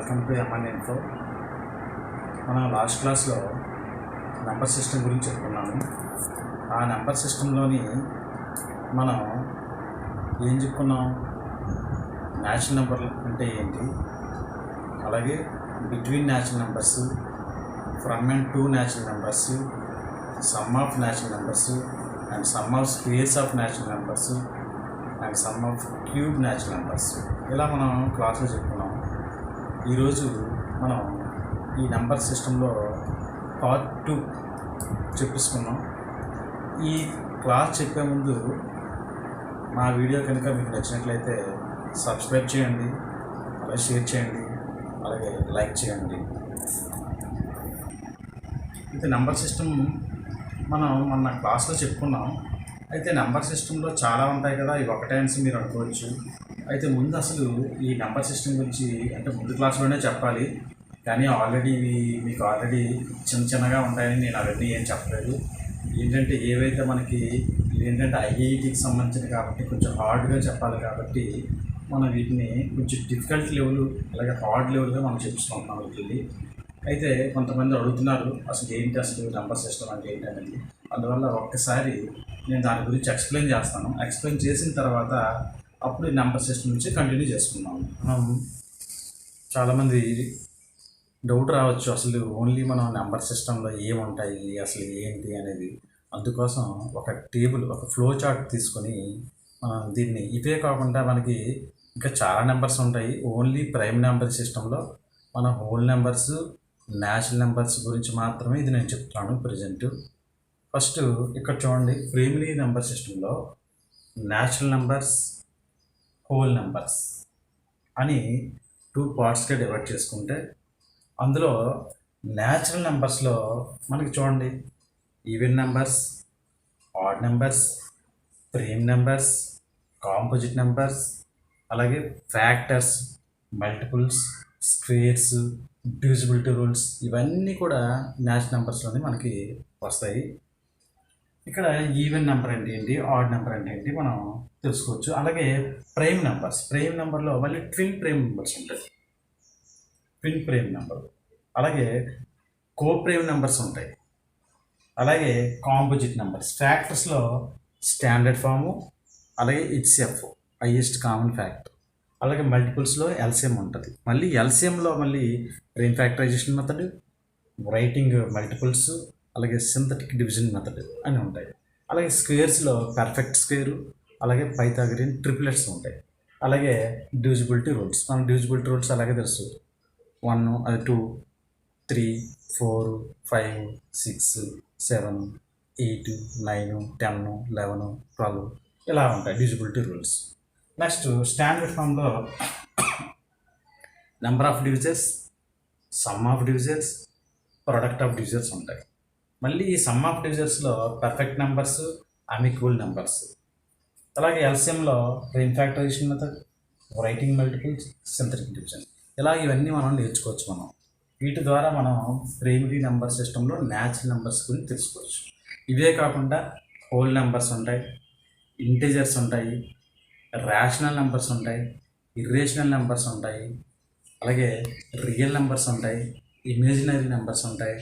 Welcome to M N info last క్లాస్లో number system గురించి చెప్పుకున్నాము. ఆ నెంబర్ సిస్టంలోని మనం ఏం చెప్పుకున్నాం? న్యాచురల్ నెంబర్ అంటే ఏంటి? అలాగే between natural numbers from and two natural numbers sum of natural numbers and sum of squares of natural numbers and sum of cube natural numbers ఇలా మనం క్లాస్లో చెప్పుకున్నాం. ఈరోజు మనం ఈ నెంబర్ సిస్టంలో పార్ట్ టూ చెప్పేసుకున్నాం. ఈ క్లాస్ చెప్పే ముందు మా వీడియో కనుక మీకు నచ్చినట్లయితే సబ్స్క్రైబ్ చేయండి అలాగే షేర్ చేయండి అలాగే లైక్ చేయండి. అయితే నెంబర్ సిస్టమ్ మనం మొన్న క్లాస్లో చెప్పుకున్నాం. అయితే నెంబర్ సిస్టంలో చాలా ఉంటాయి కదా ఇవి ఒకటే అని మీరు అనుకోవచ్చు. అయితే ముందు అసలు ఈ నెంబర్ సిస్టమ్ గురించి అంటే ముందు క్లాస్లోనే చెప్పాలి. కానీ ఆల్రెడీ ఇవి మీకు ఆల్రెడీ చిన్న చిన్నగా ఉంటాయని నేను అవన్నీ ఏం చెప్పలేదు. ఏంటంటే ఏవైతే మనకి ఏంటంటే ఐఐటికి సంబంధించిన కాబట్టి కొంచెం హార్డ్గా చెప్పాలి కాబట్టి మనం వీటిని కొంచెం డిఫికల్ట్ లెవెల్ అలాగే హార్డ్ లెవెల్గా మనం చెప్తున్నాం వీటిని అయితే కొంతమంది అడుగుతున్నారు అసలు ఏంటి అసలు నెంబర్ సిస్టమ్ అంటే ఏంటి? అనేది. అందువల్ల ఒక్కసారి నేను దాని గురించి ఎక్స్ప్లెయిన్ చేస్తాను. ఎక్స్ప్లెయిన్ చేసిన తర్వాత అప్పుడు ఈ నెంబర్ సిస్టమ్ నుంచి కంటిన్యూ చేసుకున్నాము మనం చాలామంది డౌట్ రావచ్చు అసలు ఓన్లీ మనం నెంబర్ సిస్టంలో ఏముంటాయి అసలు ఏంటి అనేది. అందుకోసం ఒక టేబుల్ ఒక ఫ్లో చార్ట్ తీసుకొని మనం దీన్ని ఇవే కాకుండా మనకి ఇంకా చాలా నెంబర్స్ ఉంటాయి. ఓన్లీ ప్రైమ్ నెంబర్ సిస్టంలో మన హోల్ నెంబర్స్ న్యాచురల్ నెంబర్స్ గురించి మాత్రమే ఇది నేను చెప్తాను ప్రజెంట్ ఫస్ట్ ఇక్కడ చూడండి ప్రైమరీ నెంబర్ సిస్టంలో న్యాచురల్ నెంబర్స్ హోల్ నెంబర్స్ అని టూ పార్ట్స్గా డివైడ్ చేసుకుంటే అందులో న్యాచురల్ నెంబర్స్లో మనకి చూడండి even numbers odd numbers Prem numbers composite numbers అలాగే factors multiples squares divisibility rules ఇవన్నీ కూడా న్యాచురల్ నెంబర్స్లోనే మనకి వస్తాయి. ఇక్కడ ఈవెన్ నెంబర్ అంటే ఏంటి ఆడ్ నెంబర్ అంటే ఏంటి మనం తెలుసుకోవచ్చు. అలాగే ప్రైమ్ నెంబర్స్ ప్రైమ్ నెంబర్లో మళ్ళీ ట్విన్ ప్రైమ్ నెంబర్స్ ఉంటాయి. ట్విన్ ప్రైమ్ నెంబర్ అలాగే కో ప్రైమ్ నెంబర్స్ ఉంటాయి. అలాగే కాంపోజిట్ నెంబర్స్ ఫ్యాక్టర్స్లో స్టాండర్డ్ ఫాము అలాగే హెచ్సిఎఫ్ హైయెస్ట్ కామన్ ఫ్యాక్టర్ అలాగే మల్టిపుల్స్లో ఎల్సిఎం ఉంటుంది. మళ్ళీ ఎల్సిఎంలో మళ్ళీ rain factorization method writing multiples అలాగే సింథటిక్ డివిజన్ మెథడ్ అని ఉంటాయి. అలాగే స్క్వేర్స్లో పర్ఫెక్ట్ స్క్వేరు అలాగే పైథాగరియన్ ట్రిప్లెట్స్ ఉంటాయి. అలాగే డివిజిబిలిటీ రూల్స్. మనం డివిజిబిలిటీ రూల్స్ అలాగే తెలుసు? వన్ అది two three four five six seven eight nine ten eleven twelve ఇలా ఉంటాయి డివిజిబిలిటీ రూల్స్. నెక్స్ట్ స్టాండర్డ్ ఫామ్లో number of divisors sum of divisors product of divisors ఉంటాయి. మళ్ళీ ఈ సమ్ ఆఫ్ డివిజర్స్లో పర్ఫెక్ట్ నెంబర్స్ అమిక్వల్ నెంబర్స్ అలాగే ఎల్సిఎంలో rain factorization method writing multiple synthetic division ఇలా ఇవన్నీ మనం నేర్చుకోవచ్చు మనం. వీటి ద్వారా మనం ప్రైమరీ నెంబర్ సిస్టంలో న్యాచురల్ నెంబర్స్ గురించి తెలుసుకోవచ్చు. ఇవే కాకుండా హోల్ నెంబర్స్ ఉంటాయి ఇంటీజర్స్ ఉంటాయి రేషనల్ నెంబర్స్ ఉంటాయి ఇర్రేషనల్ నెంబర్స్ ఉంటాయి అలాగే రియల్ నెంబర్స్ ఉంటాయి ఇమేజినరీ నెంబర్స్ ఉంటాయి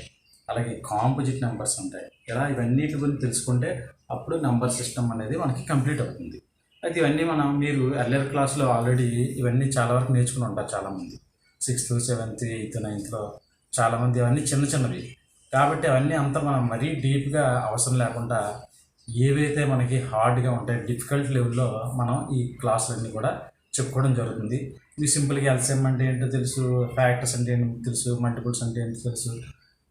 అలాగే కాంపోజిట్ నెంబర్స్ ఉంటాయి. ఇలా ఇవన్నిటి గురించి తెలుసుకుంటే అప్పుడు నెంబర్ సిస్టమ్ అనేది మనకి కంప్లీట్ అవుతుంది. అయితే ఇవన్నీ మనం మీరు ఎర్లియర్ క్లాస్లో ఆల్రెడీ ఇవన్నీ చాలా వరకు నేర్చుకుని ఉంటారు చాలామంది. సిక్స్త్ సెవెంత్ ఎయిత్ నైన్త్లో చాలామంది ఇవన్నీ చిన్న చిన్నవి. కాబట్టి అవన్నీ అంత మనం మరీ డీప్గా అవసరం లేకుండా ఏవైతే మనకి హార్డ్గా ఉంటాయి డిఫికల్ట్ లెవెల్లో మనం ఈ క్లాసులన్నీ కూడా చెప్పుకోవడం జరుగుతుంది. ఇవి సింపుల్గా ఎల్సిఎం అంటే ఏంటో తెలుసు ఫ్యాక్టర్స్ అంటే ఏంటో తెలుసు మల్టిపుల్స్ అంటే ఏంటో తెలుసు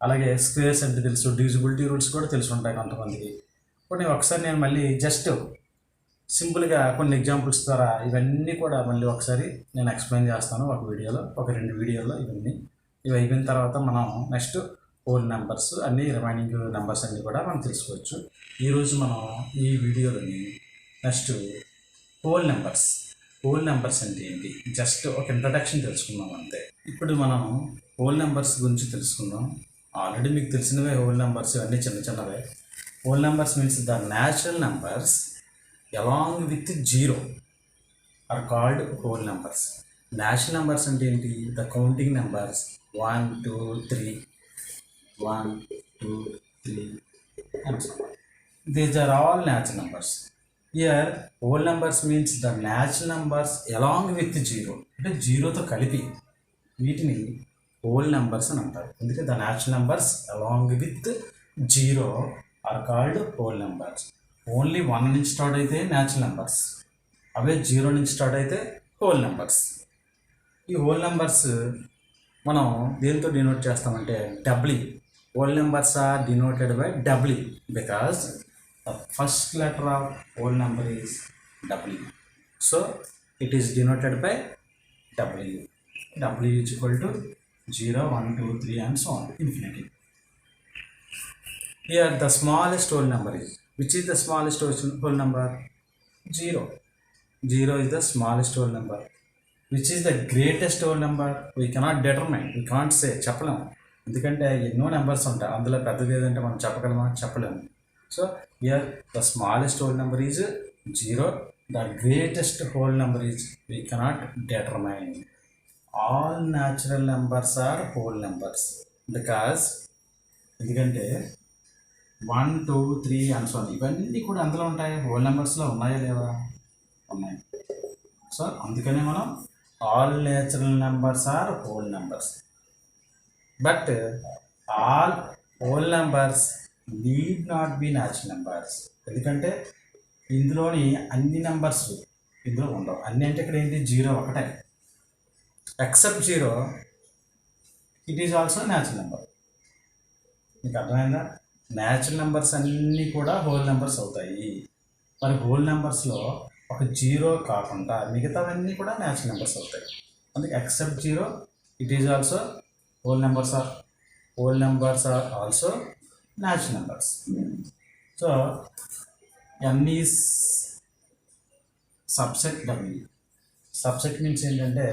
అలాగే స్క్వేర్స్ అంటే తెలుసు డివిజిబిలిటీ రూల్స్ కూడా తెలిసి ఉంటాయి కొంతమందికి. కొన్ని ఒకసారి నేను మళ్ళీ జస్ట్ సింపుల్గా కొన్ని ఎగ్జాంపుల్స్ ద్వారా ఇవన్నీ కూడా మళ్ళీ ఒకసారి నేను ఎక్స్ప్లెయిన్ చేస్తాను ఒక వీడియోలో ఒక రెండు వీడియోలో ఇవన్నీ. ఇవి అయిపోయిన తర్వాత మనం నెక్స్ట్ ఫోన్ నెంబర్స్ అన్ని రిమైనింగ్ నెంబర్స్ అన్నీ కూడా మనం తెలుసుకోవచ్చు. ఈరోజు మనం ఈ వీడియోలోని next whole numbers whole numbers అంటే ఏంటి? జస్ట్ ఒక ఇంట్రడక్షన్ తెలుసుకుందాం అంతే. ఇప్పుడు మనం హోల్ నెంబర్స్ గురించి తెలుసుకుందాం. ఆల్రెడీ మీకు తెలిసినవే హోల్ నెంబర్స్ ఇవన్నీ చిన్న చిన్నవే. Whole numbers means the natural numbers along with zero are called whole numbers. National numbers అంటే ఏంటి? The counting numbers. One two three. One two three these are all natural numbers here whole numbers means the natural numbers along with zero అంటే జీరోతో కలిపి వీటిని whole numbers అని అంటారు. అందుకే the natural numbers along with zero are called whole numbers only one నుంచి start అయితే natural numbers అవే జీరో నుంచి స్టార్ట్ అయితే హోల్ నెంబర్స్ ఈ హోల్ నెంబర్స్ మనం దేంతో డినోట్ చేస్తామంటే W whole numbers are denoted by W because the first letter of whole number is W so it is denoted by W W is equal to zero one two three and so on infinity Here the smallest whole number is. Which is the smallest whole number? Zero. Zero is the smallest whole number. Which is the greatest whole number? We cannot determine. We can't say. చెప్పలేము ఎందుకంటే ఎన్నో numbers ఉంటాయి అందులో పెద్దది ఏదంటే మనం చెప్పగలమా చెప్పలేము so here the smallest whole number is zero the greatest whole number is we cannot determine. All natural numbers are whole numbers because ఎందుకంటే one two three and so ఇవన్నీ కూడా అందులో ఉంటాయి? హోల్ నెంబర్స్లో ఉన్నాయా లేవా? ఉన్నాయి. సో అందుకనే మనం all natural numbers are whole numbers but all whole numbers need not be natural numbers ఎందుకంటే ఇందులోని అన్ని నెంబర్స్ ఇందులో ఉండవు. అన్ని అంటే ఇక్కడ ఏంటి? జీరో ఒకటే. Except zero it is also natural number మీకు అర్థమైందా? న్యాచురల్ నెంబర్స్ అన్నీ కూడా హోల్ నెంబర్స్ అవుతాయి. మరి హోల్ నెంబర్స్లో ఒక జీరో కాకుండా మిగతావన్నీ కూడా న్యాచురల్ నెంబర్స్ అవుతాయి. అందుకే except zero it is also whole numbers are whole numbers are also natural numbers so N is subset W subject means ఏంటంటే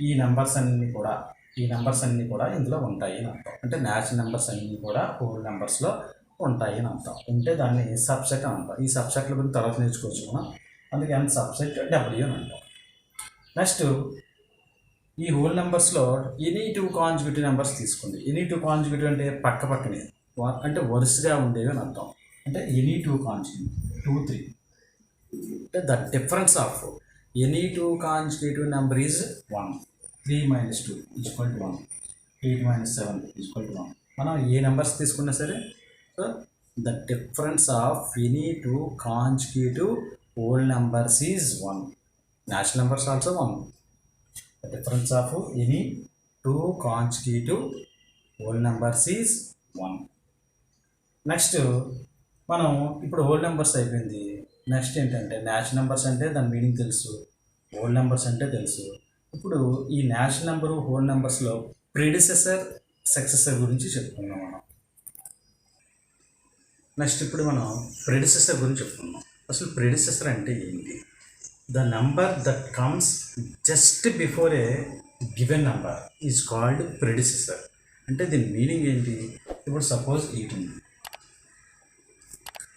ఈ నెంబర్స్ అన్నీ కూడా ఈ నెంబర్స్ అన్నీ కూడా ఇందులో ఉంటాయి అని అర్థం. అంటే న్యాచురల్ నెంబర్స్ అన్నీ కూడా హోల్ నెంబర్స్లో ఉంటాయి అని అర్థం. ఉంటే దాన్ని సబ్సెట్ అని అంటాం. ఈ సబ్సెట్ల గురించి తర్వాత నేర్చుకోవచ్చు మనం అందుకే అంత సబ్సెట్ డబ్ల్యూ అని అంటాం. నెక్స్ట్ ఈ హోల్ నెంబర్స్లో ఎనీ టూ కాన్జిక్యూటివ్ నెంబర్స్ తీసుకోండి ఎనీ టూ కాన్జిక్యూటివ్ అంటే పక్క పక్కనే అంటే వరుసగా ఉండేవి అని అర్థం. అంటే any two consecutive two three. అంటే the difference of any two constitutive number is one. Three minus two equal to one. Eight minus seven equal to one. మనం ఏ నెంబర్స్ తీసుకున్నా సరే so the difference of any two constitutive old numbers is one. Natural numbers also one. The difference of any two constitutive old numbers is one. Next మనం ఇప్పుడు whole numbers అయిపోయింది. Next ఏంటంటే న్యాచ్ numbers అంటే దాని meaning తెలుసు whole numbers అంటే తెలుసు. ఇప్పుడు ఈ న్యాచ్ నెంబరు హోల్ నెంబర్స్లో ప్రిడిసెసర్ సక్సెసర్ గురించి చెప్పుకుందాం మనం. నెక్స్ట్ ఇప్పుడు మనం ప్రిడిసెసర్ గురించి చెప్పుకుందాం. అసలు ప్రిడిసెసర్ అంటే ఏంటి? The number that comes just before a given number is called predecessor. అంటే దీని మీనింగ్ ఏంటి? ఇప్పుడు సపోజ్ ఎయిట్ ఉంది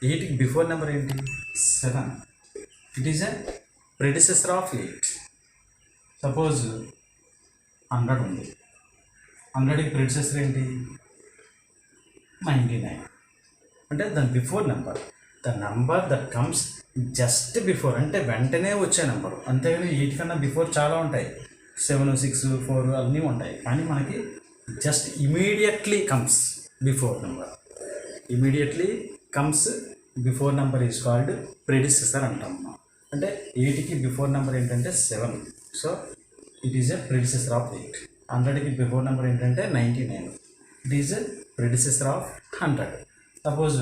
ఎయిట్కి బిఫోర్ నెంబర్ ఏంటి seven it is a predecessor of eight suppose hundred ఉంది. హండ్రెడ్కి ప్రెడిసెసర్ ఏంటి? నైంటీ నైన్ అంటే దాని before number the number that comes just before అంటే వెంటనే వచ్చే నెంబర్ అంతేగాని ఎయిట్ కన్నా బిఫోర్ చాలా ఉంటాయి. సెవెన్ సిక్స్ ఫోర్ అన్నీ ఉంటాయి. కానీ మనకి just immediately comes before number immediately comes before number is called predecessor అంటాం మనం. అంటే ఎయిట్కి బిఫోర్ నెంబర్ ఏంటంటే seven so it is a predecessor of eight హండ్రెడ్కి బిఫోర్ నెంబర్ ఏంటంటే ninety nine it is a predecessor of hundred suppose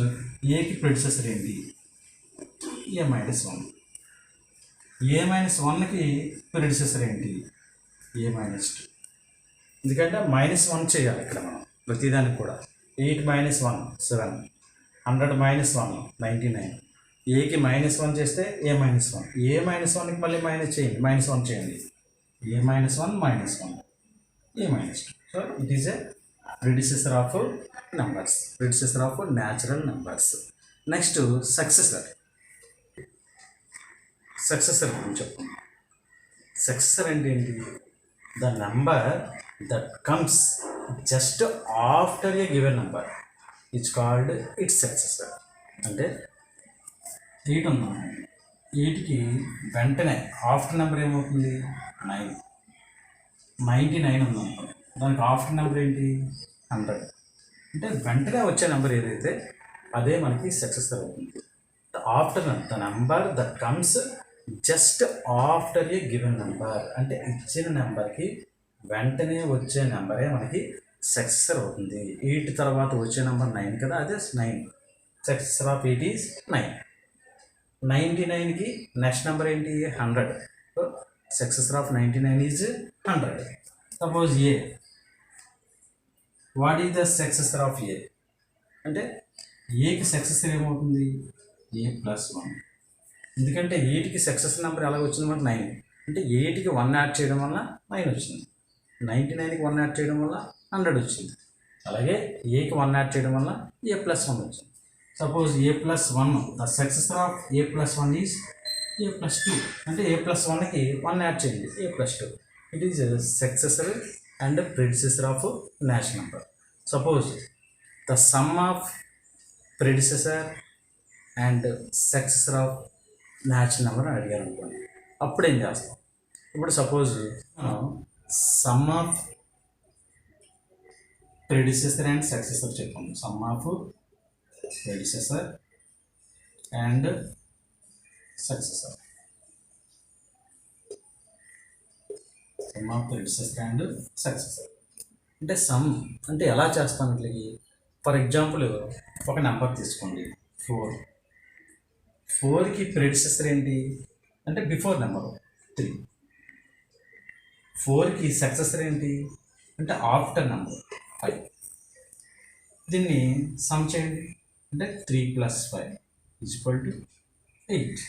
ఏకి predecessor ఏంటి? A minus one a minus వన్కి ప్రెడిసెసర్ ఏంటి? ఏ మైనస్ టూ ఎందుకంటే మైనస్ వన్ చేయాలి ఇక్కడ మనం. ప్రతిదానికి కూడా. Eight minus one seven hundred minus one ninety nine. ఏకి మైనస్ వన్ చేస్తే a minus one? A minus వన్కి మళ్ళీ మైనస్ చేయండి మైనస్ వన్ చేయండి. A minus one minus one? A minus two so it is a predecessor of numbers predecessor of natural numbers next successor successor గురించి చెప్తాను successor అంటే ఏంటి? The number that comes just after a given number it's called it's successor అంటే eight ఉందాం ఎయిట్కి వెంటనే after number ఏమవుతుంది? Nine ninety nine ఉందాం దానికి ఆఫ్టర్ నెంబర్ ఏంటి? హండ్రెడ్ అంటే వెంటనే వచ్చే నెంబర్ ఏదైతే అదే మనకి సక్సెస్ అవుతుంది. After the number that comes just after a given number అంటే ఇచ్చిన నెంబర్కి వెంటనే వచ్చే నెంబరే మనకి సక్సెసర్ అవుతుంది. ఎయిట్ తర్వాత వచ్చే నెంబర్ నైన్ కదా అదే nine successor of eight is nine ninety నైన్కి నెక్స్ట్ నెంబర్ ఏంటి? Hundred successor of ninety nine is hundred suppose a what is the successor of a అంటే ఏకి సక్సెసర్ ఏమవుతుంది? ఏ ప్లస్ వన్ ఎందుకంటే ఎయిట్కి సక్సెస్ నెంబర్ ఎలా వచ్చింది మనకి నైన్ అంటే ఎయిట్కి వన్ యాడ్ చేయడం వల్ల నైన్ వచ్చింది. నైంటీ నైన్కి వన్ యాడ్ చేయడం వల్ల హండ్రెడ్ వచ్చింది. అలాగే ఏకి వన్ యాడ్ చేయడం వల్ల ఏ ప్లస్ వన్ వచ్చింది. Suppose a plus one the success of a plus one is a plus two అంటే ఏ ప్లస్ వన్కి వన్ యాడ్ చేయండి. A plus two it is successor and predecessor of న్యాష్ number suppose the sum of predecessor and successor of natural number అని అడిగారు అనుకోండి అప్పుడు ఏం చేస్తాం? ఇప్పుడు suppose sum of predecessor and successor చెప్పాం sum of predecessor and successor sum of predecessor and successor అంటే sum అంటే ఎలా చేస్తాం ఇట్లకి ఫర్ ఎగ్జాంపుల్ ఒక నెంబర్ తీసుకోండి. ఫోర్ ఫోర్కి ప్రెడిసెసర్ ఏంటి? అంటే బిఫోర్ నెంబర్ త్రీ ఫోర్కి సక్సెసర్ ఏంటి? అంటే ఆఫ్టర్ నెంబర్ ఫైవ్. దీన్ని సమ్ చేయండి. అంటే three plus five equal to eight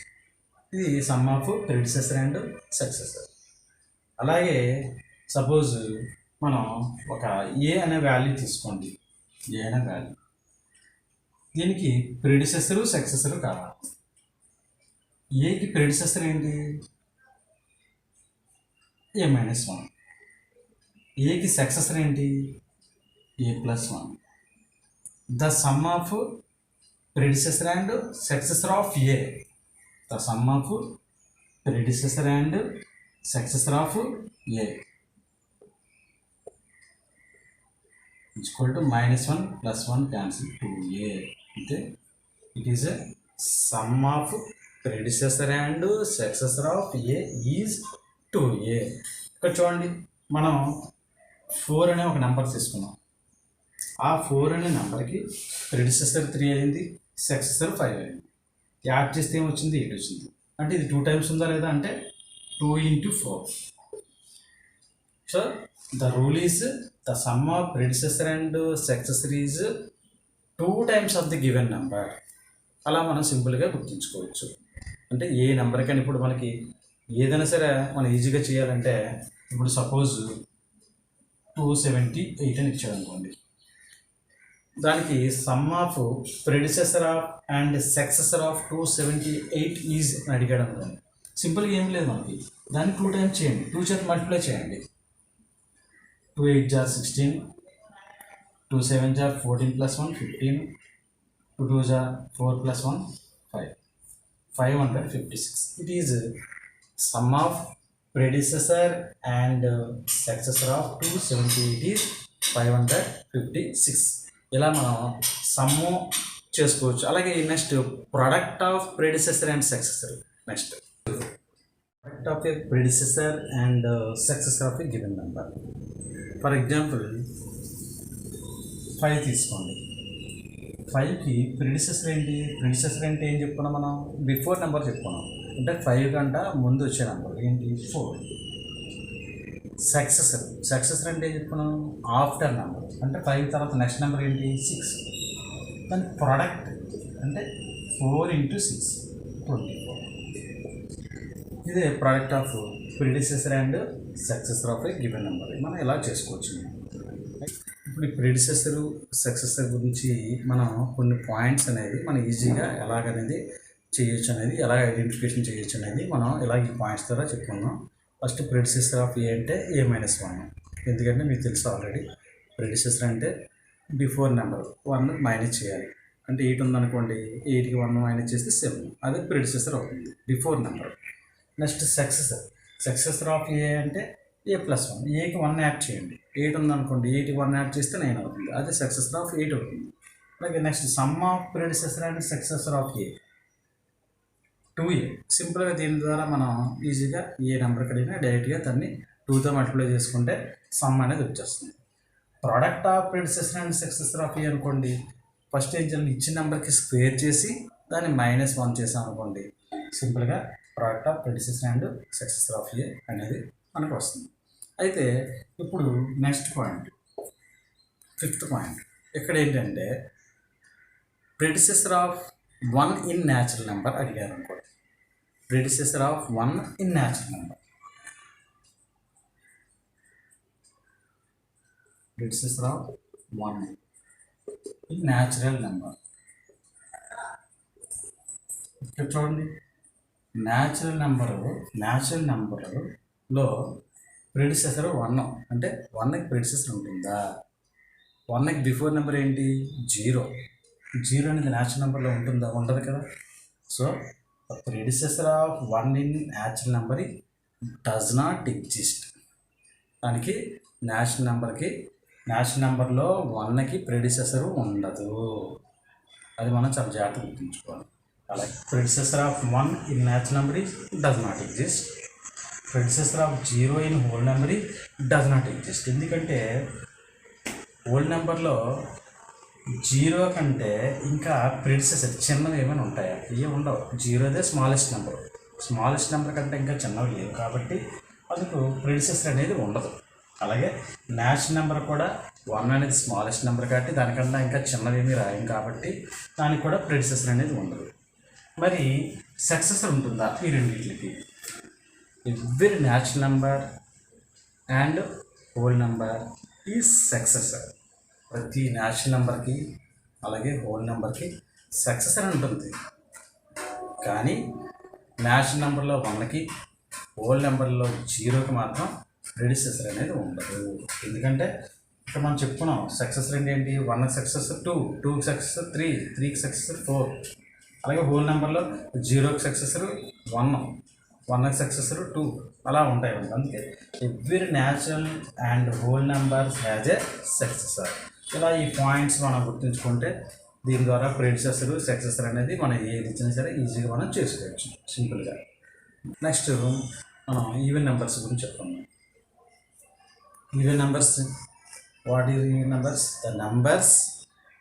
ఇది sum of predecessor and successor అలాగే సపోజ్ మనం ఒక ఏ అనే వాల్యూ తీసుకోండి. ఏ అనే వాల్యూ దీనికి ప్రిడిసెసరు సక్సెసరు కావాలి. ఏకి ప్రిడిసెసర్ ఏంటి? ఏ మైనస్ వన్ ఏకి సక్సెసర్ ఏంటి? A plus one the sum of predecessor and successor of a the sum of predecessor and successor of a equal to minus one plus one cancel two a అంటే it is a sum of predecessor and successor of a is two a ఇక్కడ చూడండి. మనం four అనే ఒక number తీసుకున్నాం. ఆ four అనే నెంబర్కి ప్రిడిసెసర్ త్రీ అయింది సక్సెసర్ ఫైవ్ అయింది. యాడ్ చేస్తే ఏమొచ్చింది? ఎయిట్ వచ్చింది. అంటే ఇది టూ టైమ్స్ ఉందా లేదా అంటే two into four. So the rule is the sum of predecessor and successor is two times of the given number. అలా మనం సింపుల్గా గుర్తుంచుకోవచ్చు. అంటే ఏ నెంబర్ కానీ ఇప్పుడు మనకి ఏదైనా సరే మనం ఈజీగా చేయాలంటే ఇప్పుడు సపోజ్ టూ సెవెంటీ ఎయిట్ అని ఇచ్చాడు అనుకోండి దానికి sum of predecessor of and successor of two seventy eight is అని అడిగాడు అనుకోండి. సింపుల్గా ఏం లేదు మనకి. దాన్ని టూ టైమ్స్ చేయండి. టూ చేత మల్టిప్లై చేయండి. టూ ఎయిట్ జార్ sixteen two seven jar fourteen plus one fifteen two two jar four plus one five five hundred fifty six it is sum of predecessor and successor of two seventy eight is five hundred fifty six ఇలా మనం sum చేసుకోవచ్చు. అలాగే next product of predecessor and successor next product of a predecessor and successor of a given number for example five తీసుకోండి. ఫైవ్కి predecessor ఏంటి? Predecessor అంటే ఏం చెప్పుకున్నాం మనం? బిఫోర్ నెంబర్ చెప్పుకున్నాం. అంటే ఫైవ్ కంట ముందు వచ్చే నెంబర్ ఏంటి? ఫోర్ సక్సెసర్ సక్సెసర్ అంటే చెప్పుకున్నాం? ఆఫ్టర్ నెంబర్ అంటే ఫైవ్ తర్వాత నెక్స్ట్ నెంబర్ ఏంటి? సిక్స్ దాని ప్రోడక్ట్ అంటే four into six twenty four ఇదే product of predecessor and successor of a given number మనం ఇలా చేసుకోవచ్చు. ఇప్పుడు ఈ ప్రిడిసెసర్ సక్సెసర్ గురించి మనం కొన్ని పాయింట్స్ అనేది మనం ఈజీగా ఎలాగనేది చేయొచ్చు అనేది ఎలా ఐడెంటిఫికేషన్ చేయొచ్చు అనేది మనం ఇలాగ ఈ పాయింట్స్ ద్వారా చెప్పుకుందాం. ఫస్ట్ ప్రెడిసెసర్ ఆఫ్ ఏ అంటే ఏ మైనస్ వన్ ఎందుకంటే మీకు తెలుసు ఆల్రెడీ ప్రెడిసెసర్ అంటే బిఫోర్ నెంబర్ వన్ మైనస్ చేయాలి. అంటే ఎయిట్ ఉందనుకోండి ఎయిట్కి వన్ మైనస్ చేస్తే సెవెన్ అదే ప్రెడిసెసర్ అవుతుంది before number next successor successor of a అంటే ఏ ప్లస్ వన్ ఏకి వన్ యాడ్ చేయండి. ఎయిట్ ఉందనుకోండి ఎయిట్కి వన్ యాడ్ చేస్తే నైన్ అవుతుంది. అదే సక్సెసర్ ఆఫ్ ఎయిట్ అవుతుంది. అలాగే next sum of predecessor and successor of a two a. సింపుల్గా దీని ద్వారా మనం ఈజీగా ఏ నెంబర్ కడిగినా డైరెక్ట్గా దాన్ని టూతో మల్టిప్లై చేసుకుంటే సమ్ అనేది వచ్చేస్తుంది. Product of predecessor and successor of a అనుకోండి. ఫస్ట్ ఏం చేయాలి ఇచ్చిన నెంబర్కి స్క్వేర్ చేసి దాన్ని మైనస్ వన్ చేసాం అనుకోండి. సింపుల్గా product of predecessor and successor of a అనేది మనకు వస్తుంది. అయితే ఇప్పుడు నెక్స్ట్ పాయింట్ ఫిఫ్త్ పాయింట్ ఇక్కడ ఏంటంటే predecessor of one in natural number అడిగారు అనుకోండి. Predecessor of one in natural number predecessor of one in natural number ఇక్కడ చూడండి. న్యాచురల్ నెంబరు న్యాచురల్ నెంబర్లో ప్రిడిసెసర్ వన్ అంటే వన్కి ప్రిడిసెసర్ ఉంటుందా? వన్కి బిఫోర్ నెంబర్ ఏంటి? జీరో జీరో అనేది న్యాచురల్ నెంబర్లో ఉంటుందా? ఉండదు కదా. So predecessor of one in natural number does not exist దానికి న్యాచురల్ నెంబర్కి న్యాచురల్ నెంబర్లో వన్కి ప్రిడిసెసర్ ఉండదు. అది మనం చాలా జాగ్రత్తగా గుర్తుంచుకోవాలి. అలాగే predecessor of one in natural number does not exist predecessor of zero in whole number does not exist ఎందుకంటే హోల్ నెంబర్లో జీరో కంటే ఇంకా ప్రిడిసెసర్ చిన్నవి ఏమైనా ఉంటాయా? ఇవి ఉండవు. జీరోదే స్మాలెస్ట్ నెంబర్ స్మాలెస్ట్ నెంబర్ కంటే ఇంకా చిన్నవి లేవు కాబట్టి అందుకు ప్రిడిసెసర్ అనేది ఉండదు. అలాగే న్యాషనల్ నెంబర్ కూడా వన్ అనేది స్మాలెస్ట్ నెంబర్ కాబట్టి దానికన్నా ఇంకా చిన్నవేమీ రాయం కాబట్టి దానికి కూడా ప్రిడిసెసర్ అనేది ఉండదు. మరి సక్సెసర్ ఉంటుందా ఈ రెండింటికి every natural number and whole number ఈ సక్సెసర్ ప్రతి న్యాచురల్ నెంబర్కి అలాగే హోల్ నెంబర్కి సక్సెస్ అని ఉంటుంది. కానీ న్యాచురల్ నెంబర్లో వన్కి హోల్ నెంబర్లో జీరోకి మాత్రం ప్రిడిసెసర్ అనేది ఉండదు. ఎందుకంటే ఇక్కడ మనం చెప్పుకున్నాం సక్సెస్ రెండు ఏంటి? వన్కి సక్సెస్ టూ టూకి సక్సెస్ త్రీ త్రీకి సక్సెస్ ఫోర్ అలాగే హోల్ నెంబర్లో జీరోకి సక్సెసర్ వన్ వన్కి సక్సెసర్ టూ అలా ఉంటాయి. అందుకే every natural and whole numbers has a successor ఇలా ఈ పాయింట్స్ మనం గుర్తుంచుకుంటే దీని ద్వారా ప్రెడిసెసర్ సక్సెసర్ అనేది మనం ఏది ఇచ్చినా సరే ఈజీగా మనం చేసుకోవచ్చు. సింపుల్గా నెక్స్ట్ మనం ఈవెన్ నెంబర్స్ గురించి చెప్తున్నాం even numbers what is even numbers the numbers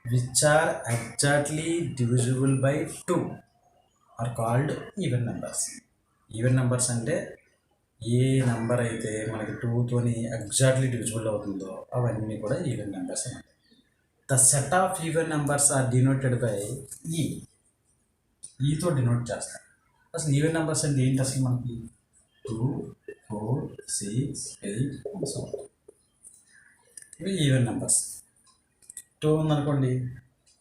which are exactly divisible by two are called even numbers even numbers అంటే ఏ నెంబర్ అయితే మనకి టూతోని ఎగ్జాక్ట్లీ డివిజిబుల్ అవుతుందో అవన్నీ కూడా ఈవెన్ నెంబర్స్ అన్నమాట the set of even numbers are denoted by E ఈతో denote చేస్తాం. అసలు ఈవెన్ నెంబర్స్ అంటే ఏంటి అసలు మనకి? Two four six eight so ఇవి ఈవెన్ నెంబర్స్ టూ ఉందనుకోండి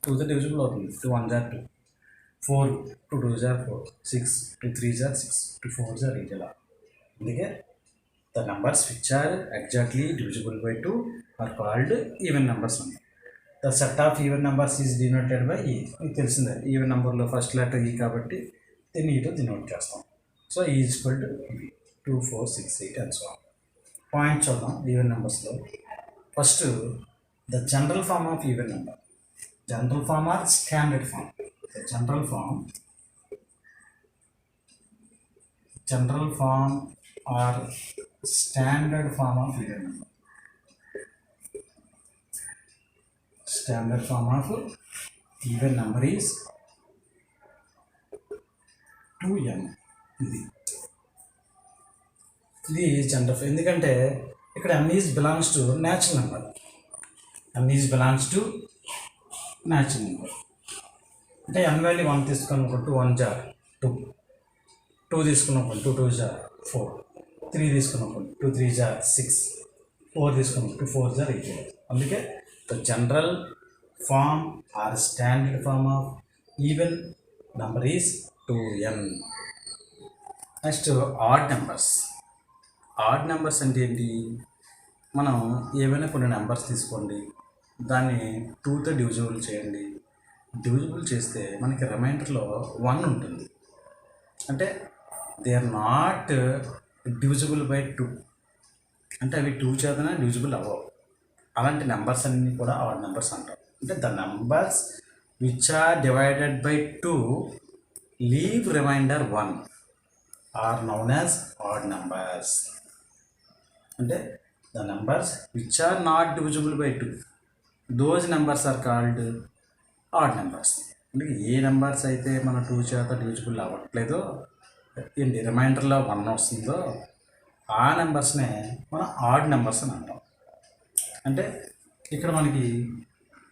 టూతో డివిజిబుల్ అవుతుంది. Two one jar two four two two jar four six two three jar six two four జార్ ఎయిట్ ఇలా అందుకే the numbers which are exactly divisible by two are called even numbers ఉన్నాయి the set of even numbers is denoted by E మీకు తెలిసిందే even నెంబర్లో first letter E కాబట్టి దీన్ని ఈటో డినోట్ చేస్తాం. So E equal to two four six eight and so point చూద్దాం even నెంబర్స్లో first the general form of even number general form or standard form the general form general form or standard form of even number standard form of even number is 2n ఇది. ఇది general ఎందుకంటే ఇక్కడ n is belongs to natural number n is belongs to natural number అంటే n value one తీసుకున్నప్పుడు two one jar two two తీసుకున్నప్పుడు two two jar four three తీసుకున్నప్పుడు two three jar six four తీసుకున్నప్పుడు two four జార్ eight అందుకే the general form or standard form of even number is two n next odd numbers odd numbers అంటే ఏంటి? మనం ఏవైనా కొన్ని నెంబర్స్ తీసుకోండి. దాన్ని టూతో డివిజిబుల్ చేయండి. డివిజిబుల్ చేస్తే మనకి రిమైండర్లో వన్ ఉంటుంది. అంటే they are not divisible by two అంటే అవి టూ చేతనే డివిజిబుల్ అవ్వవు. అలాంటి నెంబర్స్ అన్నీ కూడా ఆడ్ నెంబర్స్ అంటారు. అంటే the numbers which are divided by two leave remainder one or known as odd numbers అంటే the numbers which are not divisible by two those numbers are called odd numbers అంటే ఏ numbers అయితే మన two చేత divisible అవ్వట్లేదో ఏంటి రిమైండర్లో one వస్తుందో ఆ నెంబర్స్నే మనం ఆడ్ నెంబర్స్ అని అంటాం. అంటే ఇక్కడ మనకి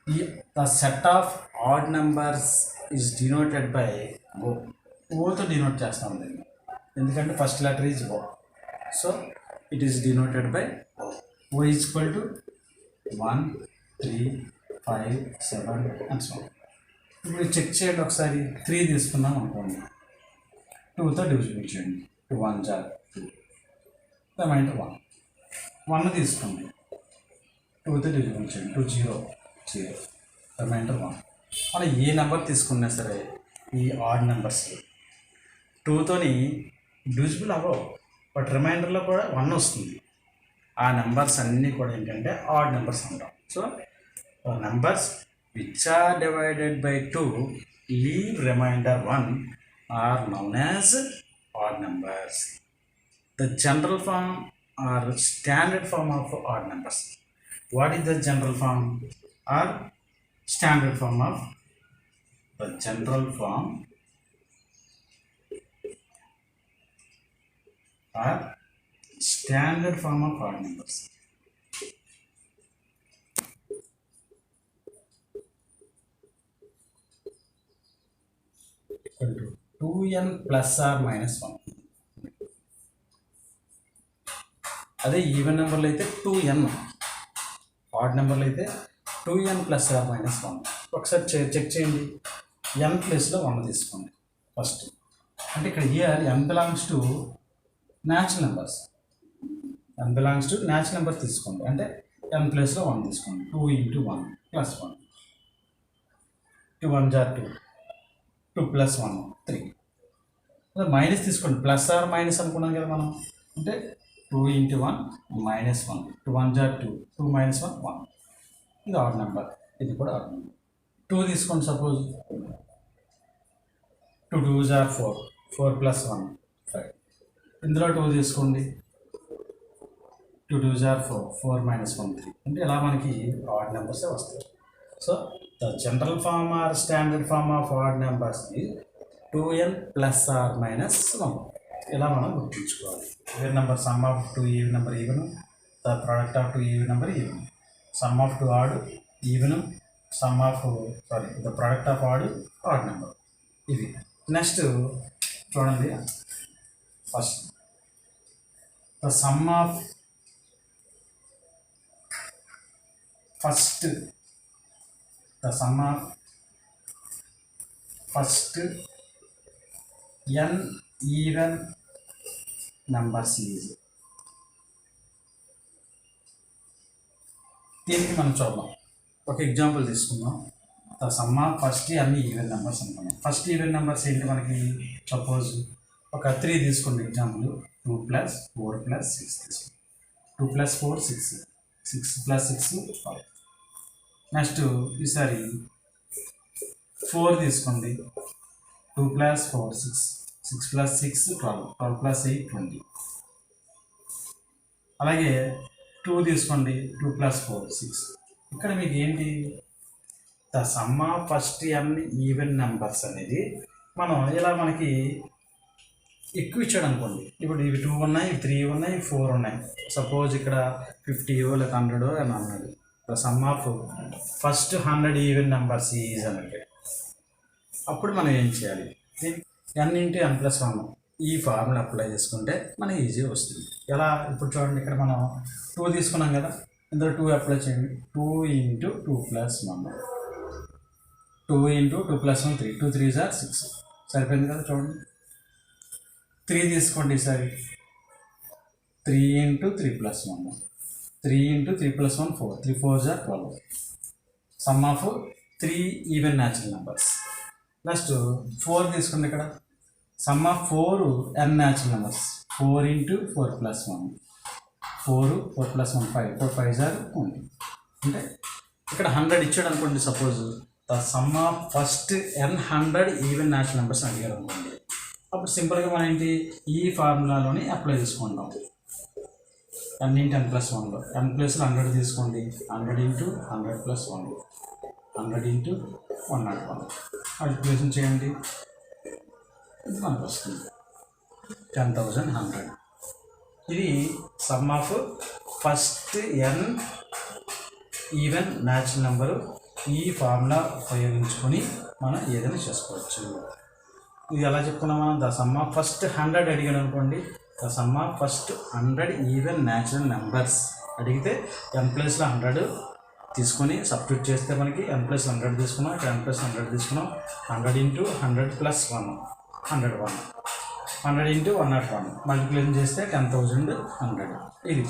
ఈ the set of odd numbers is denoted by O ఓతో denote చేస్తాం దీన్ని. ఎందుకంటే first letter is O. So it is denoted by O. O is equal to one three five seven and so ఇప్పుడు చెక్ చేయండి ఒకసారి. Three తీసుకున్నాం అనుకోండి. టూతో division చేయండి. టూ వన్ జార్ టూ మైండ్ వన్. వన్ తీసుకోండి టూ త్రీ చేయండి. Two zero zero. Remainder one. మనం ఏ నెంబర్ తీసుకున్నా సరే ఈ ఆడ్ నెంబర్స్ టూతోని డివిజిబుల్ అవ్వవు. బట్ రిమైండర్లో కూడా వన్ వస్తుంది. ఆ నెంబర్స్ అన్నీ కూడా ఏంటంటే ఆడ్ నెంబర్స్ అంటాం. So numbers which are divided by two leave remainder one or known as odd numbers the general form or standard form of odd numbers What is the general form or standard form of the general form or standard form of odd numbers? Equal to 2n plus or minus 1. అదే even నెంబర్లో అయితే two ఎన్ odd నెంబర్లు అయితే two n plus or minus one. ఒకసారి చె check చేయండి. ఎన్ ప్లేస్లో one తీసుకోండి. ఫస్ట్. అంటే ఇక్కడ here n belongs to natural numbers n belongs to natural numbers తీసుకోండి. అంటే ఎన్ ప్లేస్లో వన్ తీసుకోండి. Two into one plus one two one are two two plus one three minus తీసుకోండి. ప్లస్ ఆర్ మైనస్ అనుకున్నాం కదా మనం. అంటే two into one minus one two one are two two minus one one ఇది odd number ఇది కూడా odd number two తీసుకోండి suppose two two are four four plus one five ఇందులో టూ తీసుకోండి. Two two are four four minus one three అంటే ఇలా మనకి odd నెంబర్సే వస్తాయి. So the general form or standard form of odd numbers two n plus or minus one ఇలా మనం గుర్తుంచుకోవాలి? Even number sum of two even number even the product of two even number even sum of two odd even sum of sorry the product of odd odd number ఇది. Next చూడండి. First the sum of first the sum of first n even numbers is దీనికి మనం చూద్దాం. ఒక example తీసుకుందాం. సమ్మ first అన్ని even numbers అనుకున్నాం ఫస్ట్ ఈవెన్ నెంబర్స్ ఏంటి మనకి? సపోజ్ ఒక త్రీ తీసుకోండి example two plus four plus six తీసుకున్నాం two plus four six six plus six five next ఈసారి ఫోర్ తీసుకోండి. Two plus four six six plus six twelve twelve plus eight twenty. అలాగే two తీసుకోండి two plus four six. ఇక్కడ మీకు ఏంటి? The sum of first అన్ని even numbers అనేది మనం ఇలా మనకి ఎక్కువ ఇచ్చాడు అనుకోండి. ఇప్పుడు ఇవి టూ ఉన్నాయి ఇవి త్రీ ఉన్నాయి ఫోర్ ఉన్నాయి. సపోజ్ ఇక్కడ ఫిఫ్టీ లేక హండ్రెడ్ అని అన్నాడు. The sum of first hundred even numbers is అన్నట్టు అప్పుడు మనం ఏం చేయాలి? N into n plus one ఈ ఫార్ములా అప్లై చేసుకుంటే మనకి ఈజీ వస్తుంది. ఎలా? ఇప్పుడు చూడండి ఇక్కడ మనం టూ తీసుకున్నాం కదా. ఇందులో టూ అప్లై చేయండి. Two into two plus one two into two plus one three two three are six సరిపోయింది కదా చూడండి. త్రీ తీసుకోండి ఈసారి. Three into three plus one three into three plus one four three four are twelve sum of three even natural numbers next four తీసుకుంది ఇక్కడ. Sum of four n natural numbers. Four into four plus one. Four four plus one five. Four five are ఉంది అంటే ఇక్కడ hundred ఇచ్చాడు అనుకోండి suppose. The sum of first n hundred even natural numbers అడిగారు అనుకోండి. అప్పుడు సింపుల్గా మనం ఏంటి? ఈ ఫార్ములాలోని అప్లై చేసుకుంటాం. ఎన్ ఇంటూ ఎన్ ప్లస్ వన్లో ఎన్ ప్లస్లో హండ్రెడ్ తీసుకోండి. Hundred into hundred plus one. Hundred into one not one multiplication చేయండి. ఇది మనకు వస్తుంది. టెన్ థౌజండ్ హండ్రెడ్ ఇది sum of first n even natural number ఈ ఫార్ములా ఉపయోగించుకొని మనం ఏదైనా చేసుకోవచ్చు. ఇది ఎలా చెప్పుకున్నాం మనం? The sum of first hundred అడిగాడు అనుకోండి. The sum of first hundred even natural numbers అడిగితే ఎన్ ప్లేస్లో హండ్రెడ్ తీసుకొని సబ్స్టిట్యూట్ చేస్తే మనకి ఎన్ ప్లస్ హండ్రెడ్ తీసుకున్నాం. ఇక్కడ ఎన్ ప్లస్ హండ్రెడ్ తీసుకున్నాం. Hundred into hundred plus one hundred one hundred into one not one multiplication చేస్తే టెన్ థౌజండ్ హండ్రెడ్ ఇది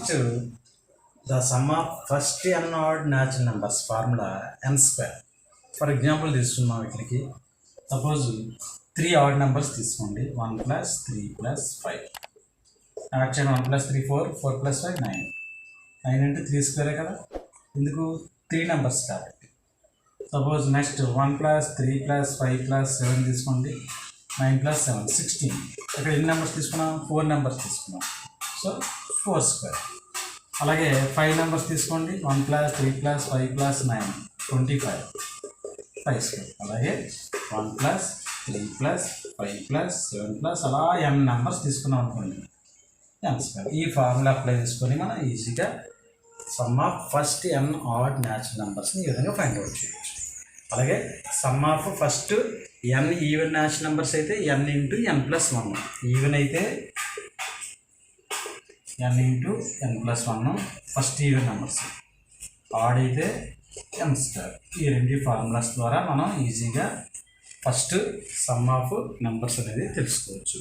the sum of first n odd natural numbers formula n square for example తీసుకున్నాం ఇక్కడికి. Suppose three odd numbers తీసుకోండి. One plus three plus five actual one plus three four four plus five nine nine అంటే three స్క్వేరే కదా? ఎందుకు? Three numbers కాబట్టి. Suppose next one plus three plus five plus seven తీసుకోండి. Nine plus seven sixteen. ఇక్కడ ఎన్ని numbers తీసుకున్నాం? Four numbers తీసుకున్నాం. So four square. అలాగే ఫైవ్ నెంబర్స్ తీసుకోండి. One plus three plus five plus nine twenty five. Five square. అలాగే one plus three plus five plus seven plus అలా n numbers తీసుకున్నాం అనుకోండి. N square. ఈ formula apply చేసుకొని మనం ఈజీగా sum of first n odd natural నెంబర్స్ని ఈ విధంగా ఫైండ్ అవుట్ చేయొచ్చు. అలాగే sum of first n even natural numbers అయితే n into n plus one even అయితే n into n plus one first even numbers odd అయితే ఎన్ స్టార్ ఈ రెండు formulas ద్వారా మనం ఈజీగా ఫస్ట్ సమ్ ఆఫ్ నెంబర్స్ అనేది తెలుసుకోవచ్చు.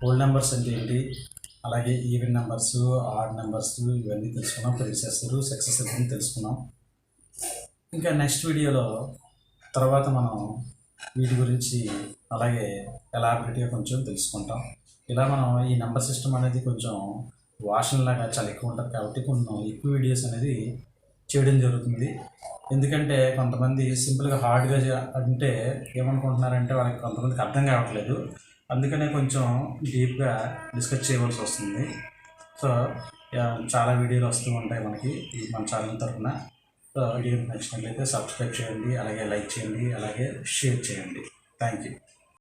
హోల్ నెంబర్స్ అంటే ఏంటి? అలాగే ఈవెన్ నెంబర్స్ ఆడ్ నెంబర్స్ ఇవన్నీ తెలుసుకున్నాం ప్రిస్ చేస్తారు సక్సెస్ గురించి తెలుసుకున్నాం. ఇంకా నెక్స్ట్ వీడియోలో తర్వాత మనం వీటి గురించి అలాగే ఎలాబిలిటీగా కొంచెం తెలుసుకుంటాం. ఇలా మనం ఈ నెంబర్ సిస్టమ్ అనేది కొంచెం వాషన్ లాగా చాలా ఎక్కువ ఉంటుంది కాబట్టి కొన్ని ఎక్కువ వీడియోస్ అనేది చేయడం జరుగుతుంది. ఎందుకంటే కొంతమంది సింపుల్గా హార్డ్గా అంటే ఏమనుకుంటున్నారంటే వాళ్ళకి కొంతమందికి అర్థం కావట్లేదు. అందుకనే కొంచెం డీప్గా డిస్కస్ చేయవలసి వస్తుంది. సో చాలా వీడియోలు వస్తూ ఉంటాయి మనకి ఈ మన ఛానల్ తరఫున సో వీడియో నచ్చినట్లయితే సబ్స్క్రైబ్ చేయండి అలాగే లైక్ చేయండి అలాగే షేర్ చేయండి. Thank you